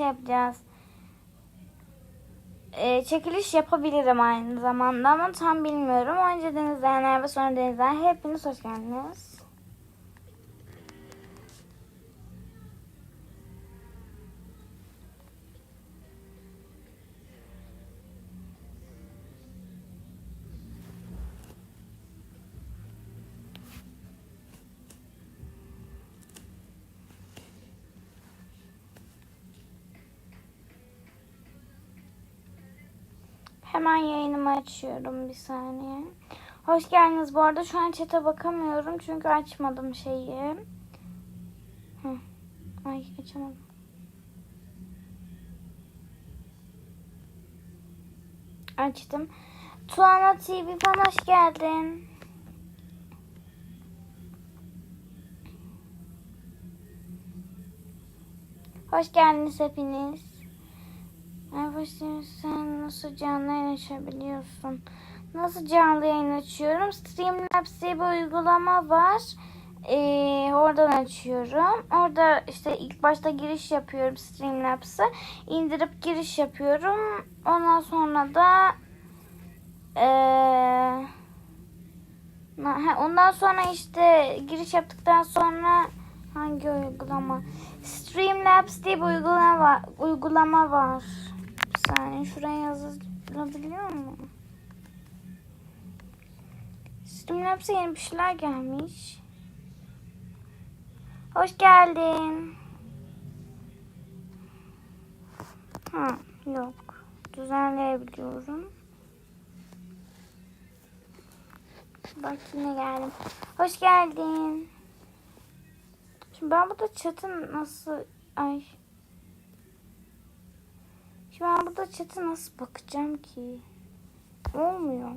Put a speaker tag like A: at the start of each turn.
A: şey yapacağız. Ee, çekiliş yapabilirim aynı zamanda ama tam bilmiyorum. Önce denizleyenler ve sonra denizler hepiniz hoş geldiniz. Hemen yayınımı açıyorum bir saniye. Hoş geldiniz. Bu arada şu an chat'e bakamıyorum çünkü açmadım şeyi. Hı. Ay açamadım. Açtım. Tuana TV'den hoş geldin. Hoş geldiniz hepiniz. Arkadaşlar sen nasıl canlı yayın açabiliyorsun? Nasıl canlı yayın açıyorum? Streamlabs diye bir uygulama var. Ee, oradan açıyorum. Orada işte ilk başta giriş yapıyorum Streamlabs'a. İndirip giriş yapıyorum. Ondan sonra da ee, ondan sonra işte giriş yaptıktan sonra hangi uygulama? Streamlabs diye bir uygulama. Uygulama var. Saniye şuraya yazılabiliyor mu? Streamlabs'e yeni bir şeyler gelmiş. Hoş geldin. Ha yok. Düzenleyebiliyorum. Bak yine geldim. Hoş geldin. Şimdi ben burada chat'in nasıl... Ay. Ben burada chat'e nasıl bakacağım ki? Olmuyor.